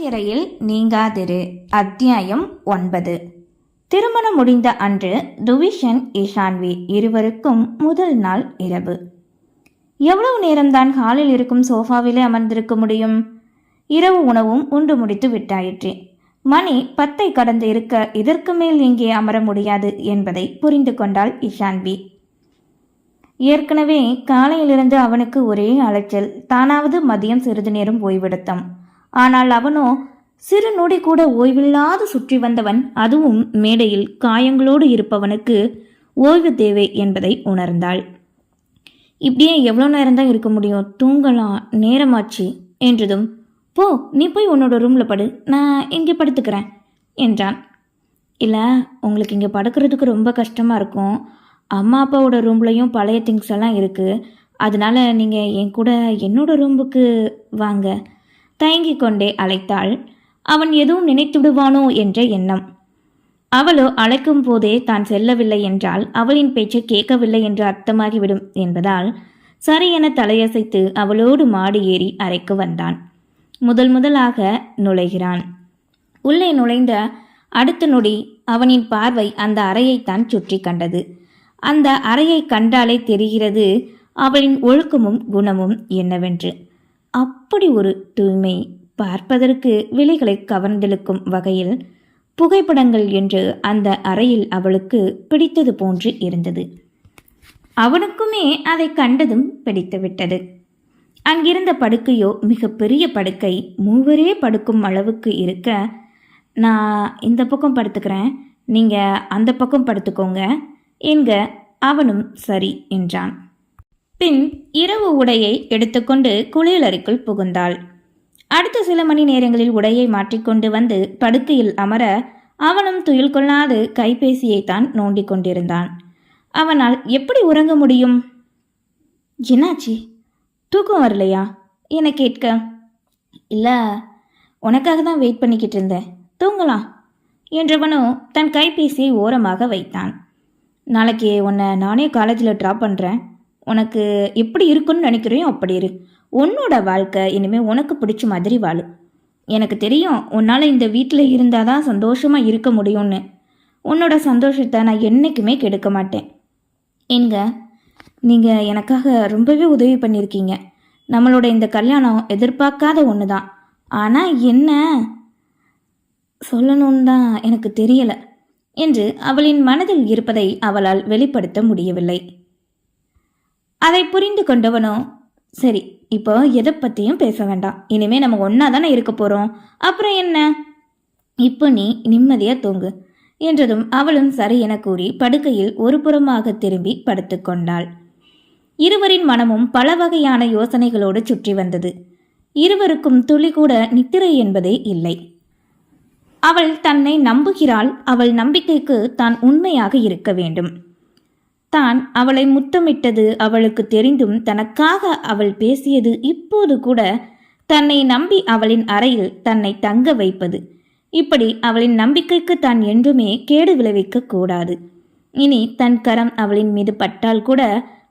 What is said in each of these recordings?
பழச்சிறையில் நீங்காதிரு. அத்தியாயம் ஒன்பது. திருமணம் முடிந்த அன்று துவிஷன் இஷான்வி இருவருக்கும் முதல் நாள் இரவு. எவ்வளவு நேரம்தான் ஹாலில் இருக்கும் சோஃபாவிலே அமர்ந்திருக்க முடியும்? இரவு உணவும் உண்டு முடித்து விட்டாயிற்று. மணி பத்தை கடந்து இருக்க இதற்கு மேல் இங்கே அமர முடியாது என்பதை புரிந்து கொண்டாள் இஷான்வி ஏற்கனவே காலையிலிருந்து அவனுக்கு ஒரே அலைச்சல். தானாவது மதியம் சிறிது நேரம் ஓய்வெடுத்தான் ஆனால் அவனோ சிறு நொடி கூட ஓய்வில்லாது சுற்றி வந்தவன் அதுவும் மேடையில் காயங்களோடு இருப்பவனுக்கு ஓய்வு தேவை என்பதை உணர்ந்தாள். இப்படியே எவ்வளோ நேரம்தான் இருக்க முடியும்? தூங்கலாம். நேரமாச்சு. என்றதும் போ நீ போய் உன்னோட ரூமில் படு. நான் இங்கே படுத்துக்கிறேன். என்றான். இல்லை உங்களுக்கு இங்கே படுக்கிறதுக்கு ரொம்ப கஷ்டமாக இருக்கும். அம்மா அப்பாவோட ரூம்லையும் பழைய திங்ஸ் எல்லாம் இருக்குது அதனால நீங்கள் என் கூட என்னோட ரூமுக்கு வாங்க. தயங்கிக் கொண்டே அழைத்தாள். அவன் எதுவும் நினைத்து விடுவானோ என்ற எண்ணம். அவளோ அழைக்கும் போதே தான் செல்லவில்லை என்றால் அவளின் பேச்சை கேட்கவில்லை என்று அர்த்தமாகிவிடும் என்பதால் சரி என தலையசைத்து அவளோடு மாடி ஏறி அறைக்கு வந்தான். முதல் முதலாக நுழைகிறான். உள்ளே நுழைந்த அடுத்த நொடி அவனின் பார்வை அந்த அறையைத்தான் சுற்றி கண்டது. அந்த அறையை கண்டாலே தெரிகிறது அவளின் ஒழுக்கமும் குணமும் என்னவென்று. அப்படி ஒரு தூய்மை பார்ப்பதற்கு விலைகளை கவர்ந்தெழுக்கும் வகையில் புகைப்படங்கள் என்று அந்த அறையில் அவளுக்கு பிடித்தது போன்று இருந்தது. அவனுக்குமே அதை கண்டதும் பிடித்துவிட்டது. அங்கிருந்த படுக்கையோ மிகப்பெரிய படுக்கை மூவரே படுக்கும் அளவுக்கு இருக்க நான் இந்த பக்கம் படுத்துக்கிறேன். நீங்கள் அந்த பக்கம் படுத்துக்கோங்க என்க அவனும் சரி என்றான். பின் இரவு உடையை எடுத்துக்கொண்டு குளியலறைக்குள் புகுந்தாள். அடுத்த சில மணி நேரங்களில் உடையை மாற்றிக்கொண்டு வந்து படுக்கையில் அமர அவனும் துயில் கொள்ளாது கைபேசியைத்தான் நோண்டிக் கொண்டிருந்தான். அவனால் எப்படி உறங்க முடியும்? என்னாச்சி? தூக்கம் வரலையா? என கேட்க? இல்லை உனக்காக தான் வெயிட் பண்ணிக்கிட்டு இருந்தேன். தூங்கலாம் என்றவனோ தன் கைபேசியை ஓரமாக வைத்தான். நாளைக்கு உன்னை நானே காலேஜில் ட்ராப் பண்ணுறேன் உனக்கு எப்படி இருக்குன்னு நினைக்கிறையோ அப்படி இரு. உன்னோட வாழ்க்கை இனிமேல் உனக்கு பிடிச்ச மாதிரி வாழு. எனக்கு தெரியும் உன்னால் இந்த வீட்டில் இருந்தால் தான் சந்தோஷமாக இருக்க முடியும்னு. உன்னோட சந்தோஷத்தை நான் என்றைக்குமே கெடுக்க மாட்டேன். என்க நீங்கள் எனக்காக ரொம்பவே உதவி பண்ணியிருக்கீங்க நம்மளோட இந்த கல்யாணம் எதிர்பார்க்காத ஒன்று தான் ஆனால் என்ன சொல்லணும்னு தான் எனக்கு தெரியலை. என்று அவளின் மனதில் இருப்பதை அவளால் வெளிப்படுத்த முடியவில்லை. அதை புரிந்து கொண்டவனோ? சரி இப்போ எதை பற்றியும் பேச வேண்டாம். இனிமே நம்ம ஒன்றா தானே இருக்க போகிறோம் அப்புறம் என்ன? இப்போ நீ நிம்மதியாக தூங்கு என்றதும் அவளும் சரி என கூறி படுக்கையில் ஒரு புறமாக திரும்பி படுத்துக்கொண்டாள் இருவரின் மனமும் பல வகையான யோசனைகளோடு சுற்றி வந்தது. இருவருக்கும் துளி கூட நித்திரை என்பதே இல்லை. அவள் தன்னை நம்புகிறாள். அவள் நம்பிக்கைக்கு தான் உண்மையாக இருக்க வேண்டும். தான் அவளை முத்தமிட்டது அவளுக்கு தெரிந்தும் தனக்காக அவள் பேசியது இப்போது கூட தன்னை நம்பி அவளின் அறையில் தன்னை தங்க வைப்பது. இப்படி அவளின் நம்பிக்கைக்கு தான் என்றுமே கேடு விளைவிக்க கூடாது. இனி தன் கரம் அவளின் மீது பட்டால் கூட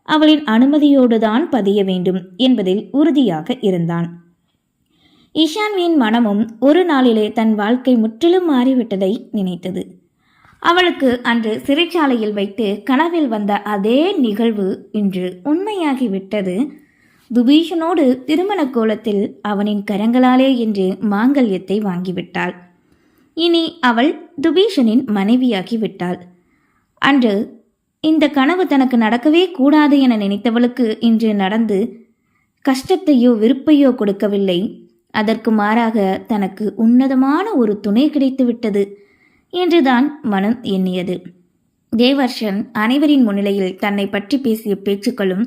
அவளின் அனுமதியோடுதான் பதிய வேண்டும் என்பதில் உறுதியாக இருந்தான். இஷான்வியின் மனமும் ஒரு நாளிலே தன் வாழ்க்கை முற்றிலும் மாறிவிட்டதை நினைத்தது. அவளுக்கு அன்று சிறைச்சாலையில் வைத்து கனவில் வந்த அதே நிகழ்வு இன்று உண்மையாகிவிட்டது. துபீஷனோடு திருமண கோலத்தில் அவனின் கரங்களாலே என்று மாங்கல்யத்தை வாங்கிவிட்டாள். இனி அவள் துபீஷனின் மனைவியாகி விட்டாள் அன்று இந்த கனவு தனக்கு நடக்கவே கூடாது என நினைத்தவளுக்கு இன்று நடந்து கஷ்டத்தையோ விருப்பையோ கொடுக்கவில்லை. அதற்கு மாறாக தனக்கு உன்னதமான ஒரு துணை கிடைத்துவிட்டது. என்றுதான் மனம் எண்ணியது. தேவர்ஷன் அனைவரின் முன்னிலையில் தன்னை பற்றி பேசிய பேச்சுக்களும்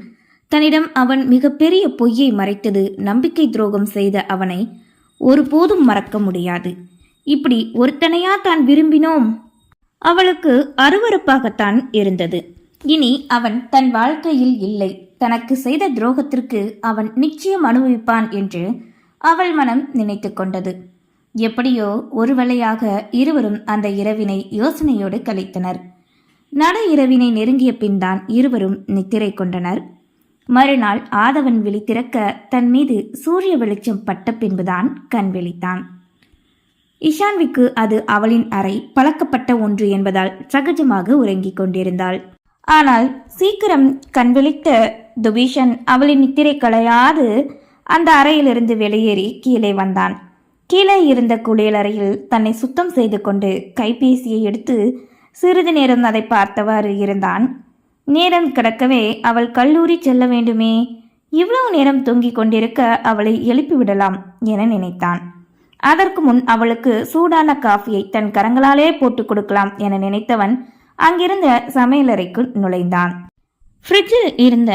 தன்னிடம் அவன் மிகப்பெரிய பொய்யை மறைத்தது நம்பிக்கை துரோகம் செய்த அவனை ஒருபோதும் மறக்க முடியாது. இப்படி ஒருத்தனையா தான் விரும்பினோம்? அவளுக்கு அருவருப்பாகத்தான் இருந்தது. இனி அவன் தன் வாழ்க்கையில் இல்லை. தனக்கு செய்த துரோகத்திற்கு அவன் நிச்சயம் அனுபவிப்பான் என்று அவள் மனம் நினைத்து கொண்டது. எப்படியோ ஒரு வழியாக இருவரும் அந்த இரவினை யோசனையோடு கழித்தனர். நட இரவினை நெருங்கிய பின்தான் இருவரும் நித்திரை கொண்டனர். மறுநாள் ஆதவன் விழித்திறக்க தன் மீது சூரிய வெளிச்சம் பட்ட பின்புதான் கண் விழித்தான். இஷான்விக்கு அது அவளின் அறை பழக்கப்பட்ட ஒன்று என்பதால் சகஜமாக உறங்கிக் கொண்டிருந்தாள். ஆனால் சீக்கிரம் கண் விழித்த துபீஷன் அவளின் நித்திரை களையாது. அந்த அறையிலிருந்து வெளியேறி கீழே வந்தான். கீழே இருந்த குளியலறையில் தன்னை சுத்தம் செய்து கொண்டு கைபேசியை எடுத்து சிறிது நேரம் அதை பார்த்தவாறு இருந்தான். நேரம் கிடக்கவே அவள் கல்லூரி செல்ல வேண்டுமே. இவ்வளவு நேரம் தூங்கிக் கொண்டிருக்க அவளை எழுப்பிவிடலாம் என நினைத்தான். அதற்கு முன் அவளுக்கு சூடான காஃபியை தன் கரங்களாலே போட்டு கொடுக்கலாம் என நினைத்தவன் அங்கிருந்த சமையலறைக்குள் நுழைந்தான். ஃப்ரிட்ஜில் இருந்த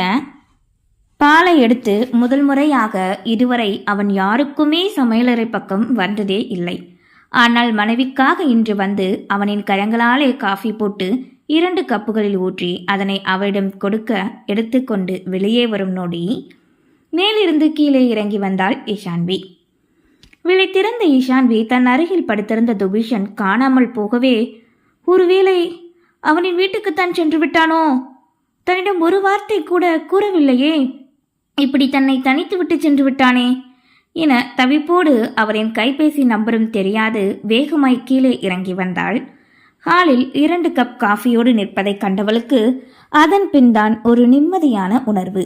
பாலை எடுத்து முதல் முறையாக இதுவரை அவன் யாருக்குமே சமையலறை பக்கம் வந்ததே இல்லை. ஆனால் மனைவிக்காக இன்று வந்து அவனின் கரங்களாலே காஃபி போட்டு இரண்டு கப்புகளில் ஊற்றி அதனை அவளிடம் கொடுக்க எடுத்துக்கொண்டு வெளியே வரும் நொடி மேலிருந்து கீழே இறங்கி வந்தாள் இஷான்வி விழித்திருந்த இஷான்வி தன் அருகில் படுத்திருந்த துபிஷன் காணாமல் போகவே ஒருவேளை அவனின் வீட்டுக்குத்தான் சென்று விட்டானோ? தன்னிடம் ஒரு வார்த்தை கூட கூறவில்லையே. இப்படி தன்னை தனித்து விட்டு சென்று விட்டானே என தவிப்போடு அவரின் கைபேசி நம்பரும் தெரியாது வேகமாய் கீழே இறங்கி வந்தாள். ஹாலில் இரண்டு கப் காஃபியோடு நிற்பதை கண்டவளுக்கு அதன் பின்தான் ஒரு நிம்மதியான உணர்வு.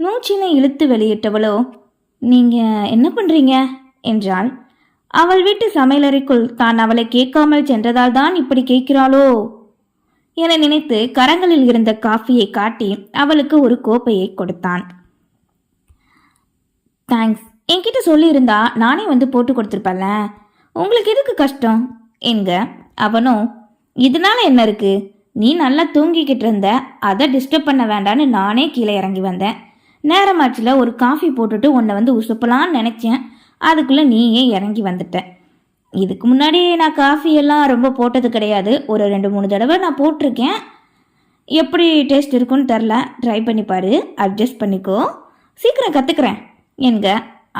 மூச்சினை இழுத்து வெளியிட்டவளோ நீங்க என்ன பண்றீங்க? என்றாள். அவள் வீட்டு சமையலறைக்குள் தான் அவளை கேட்காமல் சென்றதால் தான் இப்படி கேட்கிறாளோ? என நினைத்து கரங்களில் இருந்த காஃபியை காட்டி அவளுக்கு ஒரு கோப்பையை கொடுத்தான். தேங்க்ஸ் என்கிட்ட சொல்லியிருந்தா நானே வந்து போட்டு கொடுத்துருப்பேன்ல. உங்களுக்கு எதுக்கு கஷ்டம்? என்க அவனும் இதனால என்ன இருக்கு? நீ நல்லா தூங்கிக்கிட்டு இருந்த அதை டிஸ்டர்ப் பண்ண வேண்டான்னு நானே கீழே இறங்கி வந்தேன். நேரமாச்சில் ஒரு காஃபி போட்டுட்டு உன்னை வந்து உசுப்பலான்னு நினச்சேன். அதுக்குள்ளே நீயே இறங்கி வந்துட்ட. இதுக்கு முன்னாடி நான் காஃபி எல்லாம் ரொம்ப போட்டது கிடையாது. ஒரு ரெண்டு மூணு தடவை நான் போட்டிருக்கேன். எப்படி டேஸ்ட் இருக்குன்னு தெரில ட்ரை பண்ணி பாரு. அட்ஜஸ்ட் பண்ணிக்கோ. சீக்கிரம் கற்றுக்கிறேன் என்க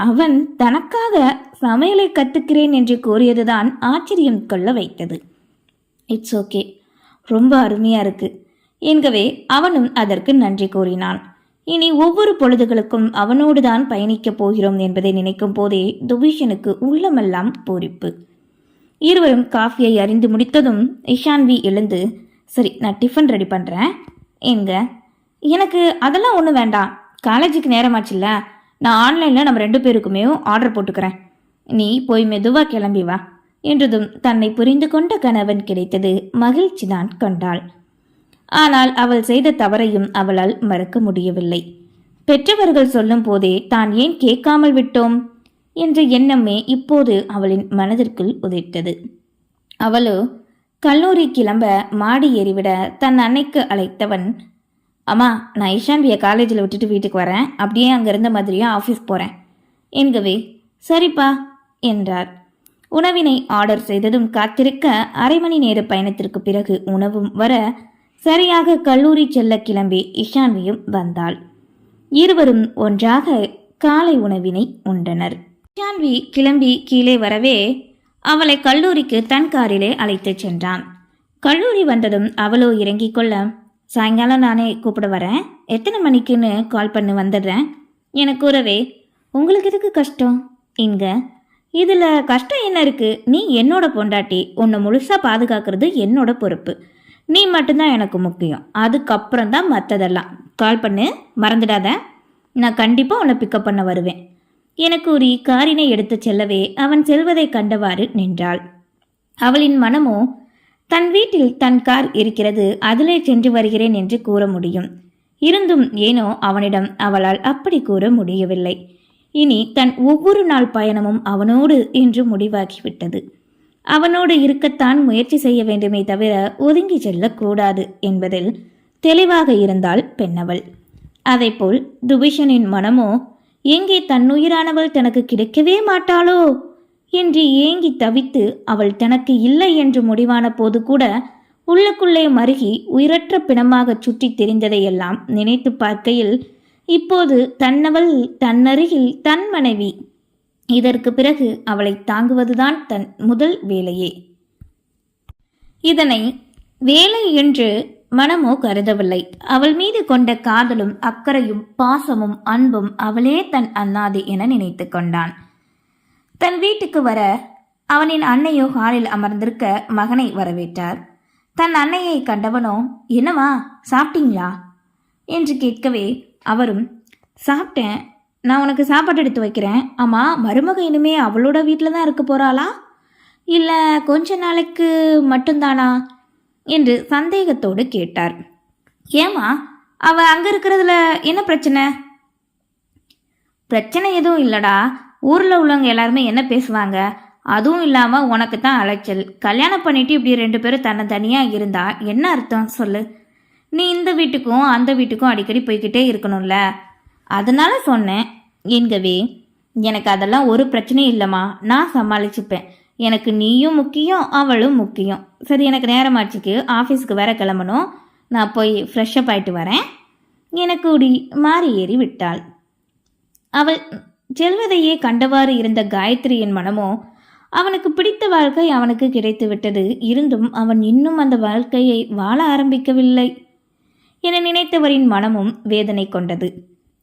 அவன் தனக்காக சமையலை கற்றுக்கிறேன் என்று கூறியதுதான் ஆச்சரியம் கொள்ள வைத்தது. இட்ஸ் ஓகே ரொம்ப அருமையாக இருக்கு. என்கவே அவனும் அதற்கு நன்றி கூறினான். இனி ஒவ்வொரு பொழுதுகளுக்கும் அவனோடு தான் பயணிக்கப் போகிறோம் என்பதை நினைக்கும் போதே துபீஷனுக்கு உள்ளமெல்லாம் பூரிப்பு. இருவரும் காஃபியை அறிந்து முடித்ததும் இஷான்வி எழுந்து சரி நான் டிஃபன் ரெடி பண்ணுறேன் எங்க எனக்கு அதெல்லாம் ஒன்றும் வேண்டாம். காலேஜுக்கு நேரமாச்சுல்ல. நான் ஆன்லைனில் நம்ம ரெண்டு பேருக்குமே ஆர்டர் போட்டுக்கிறேன். நீ போய் மெதுவாக கிளம்பி வா. என்றதும் தன்னை புரிந்து கொண்ட கணவன் கிடைத்தது மகிழ்ச்சி தான் கொண்டாள். ஆனால் அவள் செய்த தவறையும் அவளால் மறக்க முடியவில்லை. பெற்றவர்கள் சொல்லும் போதே தான் ஏன் கேட்காமல் விட்டோம்? என்ற எண்ணமே இப்போது அவளின் மனதிற்குள் உதைத்தது. அவளோ கல்லூரி கிளம்ப மாடி ஏறிவிட தன் அன்னைக்கு அழைத்தவன் அம்மா நான் இஷான்வியை காலேஜில் விட்டுட்டு வீட்டுக்கு வரேன். அப்படியே அங்கே இருந்த மாதிரியே ஆஃபீஸ் போகிறேன் என்கவே சரிப்பா என்றார். உணவினை ஆர்டர் செய்ததும் காத்திருக்க அரை மணி நேர பயணத்திற்கு பிறகு உணவும் வர சரியாக கல்லூரி செல்ல கிளம்பி இஷான்வியும் வந்தாள். இருவரும் ஒன்றாக காலை உணவினை உண்டனர். இஷான்வி கிளம்பி கீழே வரவே அவளை கல்லூரிக்கு தன் காரிலே அழைத்துச் சென்றான். கல்லூரி வந்ததும் அவளோ இறங்கிக் கொள்ள சாயங்காலம் நானே கூப்பிட வரேன். எத்தனை மணிக்குன்னு கால் பண்ணி வந்துடுறேன். என கூறவே உங்களுக்கு எதுக்கு கஷ்டம்? இங்க இதில் கஷ்டம் என்ன இருக்கு? நீ என்னோட பொண்டாட்டி. உன்னை முழுசாக பாதுகாக்கிறது என்னோட பொறுப்பு. நீ மட்டும்தான் எனக்கு முக்கியம். அதுக்கப்புறம் தான் மற்றதெல்லாம் கால் பண்ணு. மறந்துடாத. நான் கண்டிப்பாக உன்னை பிக்கப் பண்ண வருவேன். என கூறி காரினை எடுத்து செல்லவே அவன் செல்வதை கண்டவாறு நின்றாள். அவளின் மனமோ தன் வீட்டில் தன் கார் இருக்கிறது அதிலே சென்று வருகிறேன் என்று கூற முடியும். இருந்தும் ஏனோ அவனிடம் அவளால் அப்படி கூற முடியவில்லை. இனி தன் ஒவ்வொரு நாள் பயணமும் அவனோடு என்று முடிவாகிவிட்டது. அவனோடு இருக்கத்தான் முயற்சி செய்ய வேண்டுமே தவிர ஒதுங்கி செல்லக்கூடாது என்பதில் தெளிவாக இருந்தாள் பெண்ணவள். அதேபோல் துபிஷனின் மனமோ எங்கே தன்னுயிரானவள் தனக்கு கிடைக்கவே மாட்டாளோ? என்று ஏங்கி தவித்து அவள் தனக்கு இல்லை என்று முடிவான போது கூட உள்ளுக்குள்ளே மருகி உயிரற்ற பிணமாகச் சுற்றித் தெரிந்ததையெல்லாம் நினைத்து பார்க்கையில் இப்போது தன்னவள் தன்னருகில் தன் மனைவி. இதற்கு பிறகு அவளை தாங்குவதுதான் தன் முதல் வேலையே. இதனை வேலை என்று மனமோ கருதவில்லை. அவள் மீது கொண்ட காதலும் அக்கறையும் பாசமும் அன்பும் அவளே தன் அண்ணாதி என நினைத்து கொண்டான். தன் வீட்டுக்கு வர அவனின் அன்னையோ ஹாலில் அமர்ந்திருக்க மகனை வரவேற்றார். தன் அன்னையை கண்டவனோ என்னவா சாப்பிட்டீங்களா? என்று கேட்கவே அவரும் சாப்பிட்டேன். நான் உனக்கு சாப்பாடு எடுத்து வைக்கிறேன். ஆமாம் மருமக இனிமே அவளோட வீட்டில் தான் இருக்க போகிறாளா இல்லை கொஞ்ச நாளைக்கு மட்டும்தானா? என்று சந்தேகத்தோடு கேட்டார். ஏமா அவள் அங்கே இருக்கிறதுல என்ன பிரச்சனை? பிரச்சனை எதுவும் இல்லடா. ஊரில் உள்ளவங்க எல்லாருமே என்ன பேசுவாங்க? அதுவும் இல்லாமல் உனக்கு தான் அலைச்சல். கல்யாணம் பண்ணிட்டு இப்படி ரெண்டு பேரும் தன்னை தனியாக இருந்தா என்ன அர்த்தம்? சொல்லு. நீ இந்த வீட்டுக்கும் அந்த வீட்டுக்கும் அடிக்கடி போய்கிட்டே இருக்கணும்ல. அதனால சொன்னேன். என்கவே எனக்கு அதெல்லாம் ஒரு பிரச்சனையும் இல்லைம்மா. நான் சமாளிச்சுப்பேன். எனக்கு நீயும் முக்கியம் அவளும் முக்கியம். சரி எனக்கு நேரமாச்சுக்கு. ஆஃபீஸுக்கு வேற கிளம்பணும். நான் போய் ஃப்ரெஷ்ஷப் ஆயிட்டு வரேன். எனக்கு உடி மாறி ஏறி விட்டாள். அவள் செல்வதையே கண்டவாறு இருந்த காயத்ரியின் மனமோ அவனுக்கு பிடித்த வாழ்க்கை அவனுக்கு கிடைத்து விட்டது இருந்தும் அவன் இன்னும் அந்த வாழ்க்கையை வாழ ஆரம்பிக்கவில்லை என நினைத்தவரின் மனமும் வேதனை கொண்டது.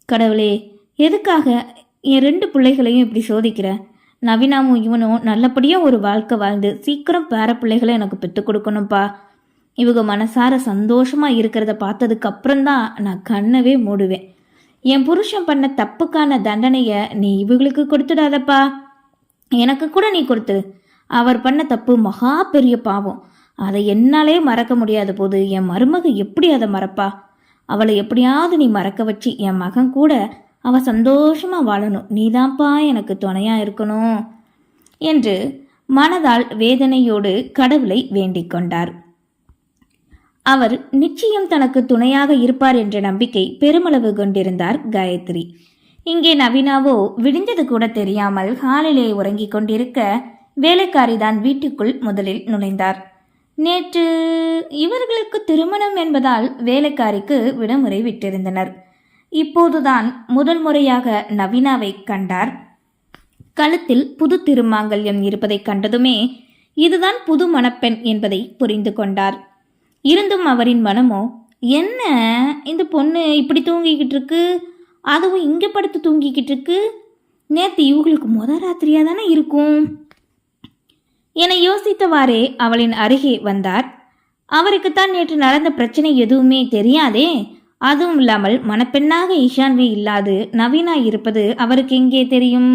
கடவுளே எதுக்காக என் ரெண்டு பிள்ளைகளையும் இப்படி சோதிக்கிற? நவீனாவும் இவனும் நல்லபடியாக ஒரு வாழ்க்கை வாழ்ந்து சீக்கிரம் பேர பிள்ளைகளை எனக்கு பெற்றுக் கொடுக்கணும்ப்பா இவங்க மனசார சந்தோஷமாக இருக்கிறத பார்த்ததுக்கு அப்புறம்தான் நான் கண்ணவே மூடுவேன். என் புருஷன் பண்ண தப்புக்கான தண்டனையை நீ இவங்களுக்கு கொடுத்துடாதப்பா. எனக்கு கூட நீ கொடுத்துரு அவர் பண்ண தப்பு மகா பெரிய பாவம். அதை என்னாலே மறக்க முடியாத போது என் மருமக எப்படி அதை மறப்பா? அவளை எப்படியாவது நீ மறக்க வச்சு என் மகன் கூட அவ சந்தோஷமா வாழணும். நீதான்ப்பா எனக்கு துணையா இருக்கணும். என்று மனதால் வேதனையோடு கடவுளை வேண்டிக் கொண்டார். அவர் நிச்சயம் தனக்கு துணையாக இருப்பார் என்ற நம்பிக்கை பெருமளவு கொண்டிருந்தார் காயத்ரி. இங்கே நவீனாவோ விடிந்தது கூட தெரியாமல் ஹாலிலே உறங்கிக் கொண்டிருக்க வேலைக்காரிதான் வீட்டுக்குள் முதலில் நுழைந்தார். நேற்று இவர்களுக்கு திருமணம் என்பதால் வேலைக்காரிக்கு விடுமுறை விட்டிருந்தனர். இப்போதுதான் முதல் முறையாக நவீனாவை கண்டார். கழுத்தில் புது திருமாங்கல்யம் இருப்பதைக் கண்டதுமே இதுதான் புது மணப்பெண் என்பதை புரிந்து கொண்டார். இருந்தும் அவரின் மனமோ என்ன? இந்த பொண்ணு இப்படி தூங்கிக்கிட்டு இருக்கு அதுவும் இங்கே படுத்து தூங்கிக்கிட்டு இருக்கு நேற்று இவங்களுக்கு முத ராத்திரியாக தானே இருக்கும்? என யோசித்தவாறே அவளின் அருகே வந்தார். அவருக்குத்தான் நேற்று நடந்த பிரச்சனை எதுவுமே தெரியாதே. அதுவும் இல்லாமல் மணப்பெண்ணாக ஈஷான்வி இல்லாது நவீனா இருப்பது அவருக்கு எங்கே தெரியும்?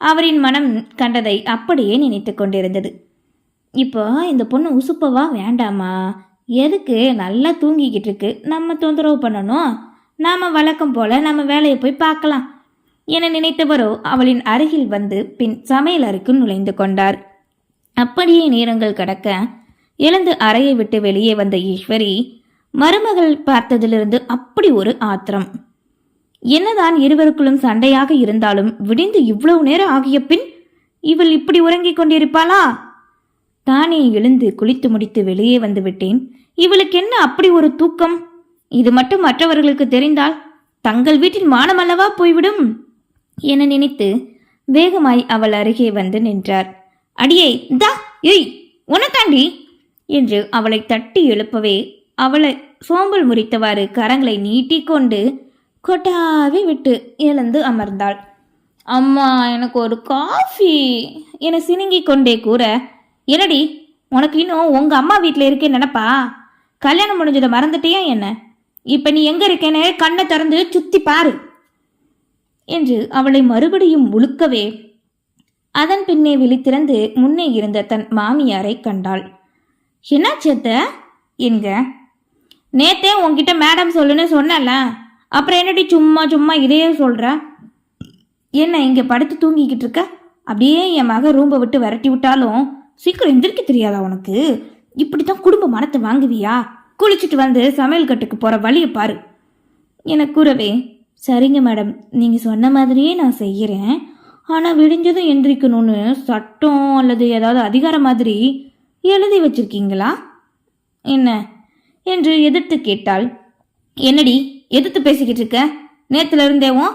அவரின் மனம் கண்டதை அப்படியே நினைத்து கொண்டிருந்தது. இப்போ இந்த பொண்ணு உசுப்பவா வேண்டாமா? எதுக்கு நல்லா தூங்கிக்கிட்டு இருக்கு நம்ம தொந்தரவு பண்ணணும். நாம வழக்கம் போல நம்ம வேலையை போய் பார்க்கலாம். என நினைத்தவரோ அவளின் அருகில் வந்து பின் சமையல் அறைக்கு நுழைந்து கொண்டார். அப்படியே நேரங்கள் கடக்க எழுந்து அறையை விட்டு வெளியே வந்த ஈஸ்வரி மருமகள் பார்த்ததிலிருந்து அப்படி ஒரு ஆத்திரம். என்னதான் இருவருக்குள்ளும் சண்டையாக இருந்தாலும் விடிந்து இவ்வளவு நேரம் ஆகிய பின் இவள் இப்படி உறங்கிக் கொண்டிருப்பாளா? தானே எழுந்து குளித்து முடித்து வெளியே வந்து விட்டேன் இவளுக்கு என்ன அப்படி ஒரு தூக்கம்? இது மட்டும் மற்றவர்களுக்கு தெரிந்தால் தங்கள் வீட்டில் மானமல்லவா போய்விடும்? என நினைத்து வேகமாய் அவள் அருகே வந்து நின்றார். அடியே தா ஏய் உனக்காண்டி? என்று அவளை தட்டி எழுப்பவே அவளை சோம்பல் முறித்தவாறு கரங்களை நீட்டிக்கொண்டு கொட்டாவி விட்டு எழுந்து அமர்ந்தாள். அம்மா எனக்கு ஒரு காஃபி என சினுங்கிக் கொண்டே கூற என்னடி உனக்கு இன்னும் உங்கள் அம்மா வீட்டில் இருக்கே நினப்பா? கல்யாணம் முடிஞ்சதை மறந்துட்டியா என்ன? இப்போ நீ எங்கே இருக்கேன்னு கண்ணை திறந்து சுத்தி பாரு. என்று அவளை மறுபடியும் உழுக்கவே அதன் பின்னே விழித்திறந்து முன்னே இருந்த தன் மாமியாரை கண்டாள். என்ன சேத்த என்க? நேத்தே உன்கிட்ட மேடம் சொல்லுன்னு சொன்னல அப்புறம் என்னடி சும்மா சும்மா இதையே சொல்கிற என்ன இங்கே படுத்து தூங்கிக்கிட்டு இருக்க? அப்படியே என் மக ரூம்பை விட்டு விரட்டி விட்டாலும் சீக்கிரம் எந்திரிக்க தெரியாதா உனக்கு? இப்படித்தான் குடும்ப மனத்தை வாங்குவியா? குளிச்சுட்டு வந்து சமையல் கட்டுக்கு போற வழியை பாரு. என கூறவே சரிங்க மேடம் நீங்க சொன்ன மாதிரியே நான் செய்யறேன். ஆனா விடிஞ்சதும் எந்திரிக்கணும்னு சட்டம் அல்லது ஏதாவது அதிகாரம் மாதிரி எழுதி வச்சிருக்கீங்களா? என்ன? என்று எதிர்த்து கேட்டாள். என்னடி எதிர்த்து பேசிக்கிட்டு இருக்க? நேத்துல இருந்தேவும்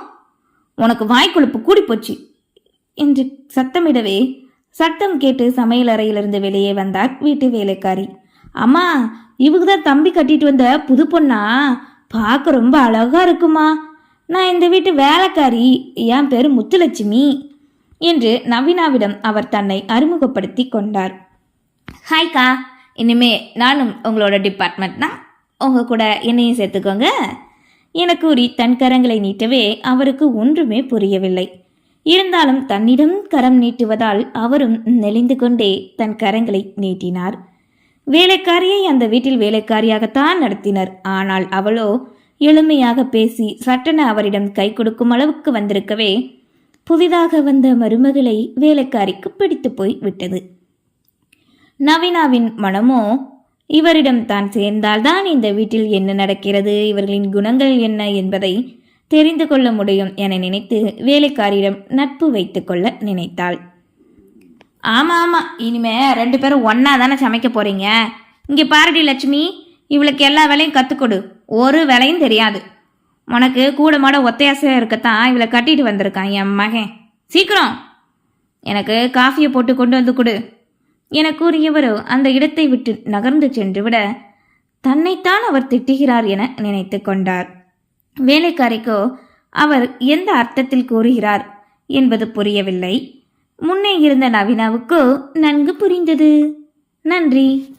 உனக்கு வாய்க்குழப்பு கூடி போச்சு என்று சத்தமிடவே சத்தம் கேட்டு சமையலறையிலிருந்து வெளியே வந்தார் வீட்டு வேலைக்காரி. அம்மா இவங்க தான் தம்பி கட்டிட்டு வந்த புது பொண்ணா? பார்க்க ரொம்ப அழகா இருக்குமா? நான் இந்த வீட்டு வேலைக்காரி என் பேர் முத்துலட்சுமி என்று நவீனாவிடம் அவர் தன்னை அறிமுகப்படுத்தி கொண்டார். ஹாய்க்கா இனிமே நானும் உங்களோட டிபார்ட்மெண்ட் தான். உங்க கூட என்னையும் சேர்த்துக்கோங்க. என கூறி தன் கரங்களை நீட்டவே அவருக்கு ஒன்றுமே புரியவில்லை. இருந்தாலும் தன்னிடம் கரம் நீட்டுவதால் அவரும் நெளிந்து கொண்டே தன் கரங்களை நீட்டினார். வேலைக்காரியை அந்த வீட்டில் வேலைக்காரியாகத்தான் நடத்தினர். ஆனால் அவளோ எளிமையாக பேசி சட்டென அவரிடம் கை கொடுக்கும் அளவுக்கு வந்திருக்கவே புதிதாக வந்த மருமகளை வேலைக்காரிக்கு பிடித்து போய் விட்டது. நவீனாவின் மனமோ இவரிடம் தான் சேர்ந்தால்தான் இந்த வீட்டில் என்ன நடக்கிறது இவர்களின் குணங்கள் என்ன என்பதை தெரிந்து கொள்ள முடியும் என நினைத்து வேலைக்காரியிடம் நட்பு வைத்துக்கொள்ள நினைத்தாள். ஆமாம் ஆமாம் இனிமே ரெண்டு பேரும் ஒன்னா தானே சமைக்க போறீங்க? இங்கே பாரடி லட்சுமி இவளுக்கு எல்லா வேலையும் கற்றுக்கொடு ஒரு வேலையும் தெரியாது. உனக்கு கூட மாட ஒத்தையாசையா இருக்கத்தான் இவளை கட்டிட்டு வந்திருக்கான் என் மகன். சீக்கிரம்! எனக்கு காஃபியை போட்டு கொண்டு வந்து கொடு. என கூறியவரோ அந்த இடத்தை விட்டு நகர்ந்து சென்று விட தன்னைத்தான் அவர் திட்டுகிறார் என நினைத்து கொண்டார். வேலைக்காரிக்கோ அவர் எந்த அர்த்தத்தில் கூறுகிறார் என்பது புரியவில்லை. முன்னே இருந்த நவீனாவுக்கோ நன்கு புரிந்தது. நன்றி.